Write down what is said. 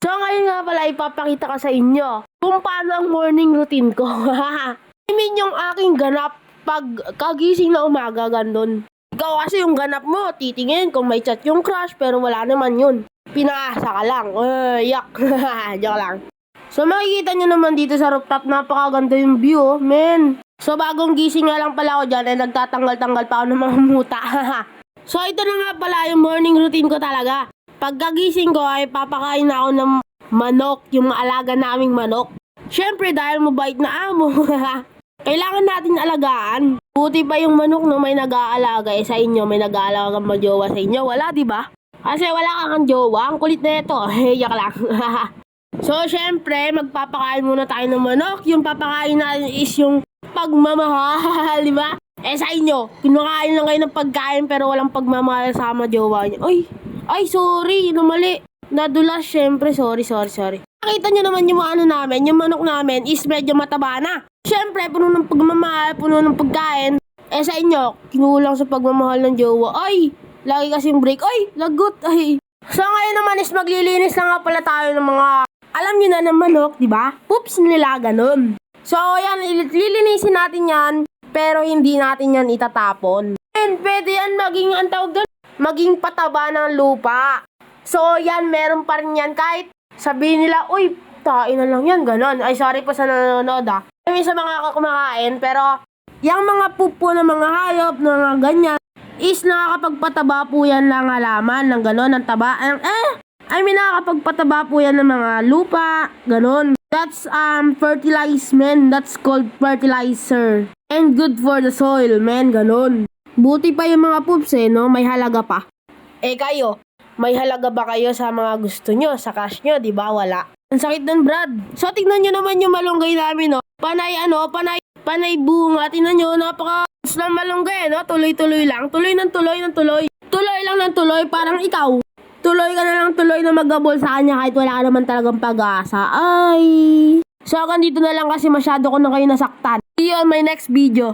So ngayon nga pala ipapakita ko sa inyo kung paano ang morning routine ko. I mean yung aking ganap pag kagising na umaga gandun. Ikaw kasi yung ganap mo, titingin kung may chat yung crush pero wala naman yun. Pinaasa ka lang. Uh, yak. Joke lang. So makikita nyo naman dito sa rooftop, napakaganda yung view, oh, men. So bagong gising nga lang pala ako dyan, eh nagtatanggal-tanggal pa ako ng mga muta. so ito na nga pala yung morning routine ko talaga. Pagkagising ko ay papakain na ako ng manok, yung mga alaga naming manok. Siyempre dahil mabait na amo. Kailangan natin alagaan. Buti pa yung manok no may nag-aalaga eh sa inyo, may nag-aalaga kang magjowa sa inyo. Wala, di ba? Kasi wala kang jowa, ang kulit na ito. Yak lang. so, syempre, magpapakain muna tayo ng manok. Yung papakain natin is yung pagmamahal, di ba? Eh sa inyo, kinakain lang kayo ng pagkain pero walang pagmamahal sa ama jowa niyo. Ay, ay sorry, namali. Nadulas, syempre, sorry, sorry, sorry. Nakita nyo naman yung ano namin, yung manok namin is medyo mataba na. Syempre, puno ng pagmamahal, puno ng pagkain. Eh sa inyo, kinulang sa pagmamahal ng jowa. Ay, lagi kasing break. Ay, lagot. Ay. So ngayon naman is maglilinis na nga pala tayo ng mga, alam nyo na ng manok, di ba? Poops nila, ganun. So yan, il- lilinisin natin yan, pero hindi natin yan itatapon. And pwede yan maging, ang tawag doon, maging pataba ng lupa. So yan, meron pa rin yan kahit sabihin nila, uy, tain na lang yan, ganon. Ay, sorry po sa nanonood ah. Kami sa mga kumakain, pero yung mga pupo ng mga hayop, ng mga ganyan, is nakakapagpataba po yan ng halaman, ng ganon, ng taba. Ang, eh, I mean, nakakapagpataba po yan ng mga lupa, ganon. That's um fertilize, man. That's called fertilizer. And good for the soil, man. Ganon. Buti pa yung mga poops eh, no? May halaga pa. Eh kayo, may halaga ba kayo sa mga gusto nyo, sa cash nyo, di ba? Wala. Ang sakit nun, Brad. So, tignan nyo naman yung malunggay namin, no? Panay, ano, panay, panay bunga. Tignan nyo, napaka na malunggay, no? Tuloy-tuloy lang. Tuloy ng tuloy ng tuloy. Tuloy lang ng tuloy, parang ikaw. Tuloy ka na lang tuloy na magabol sa kanya kahit wala ka naman talagang pag-asa. Ay. So, hanggang dito na lang kasi masyado ko na kayo nasaktan. See you on my next video.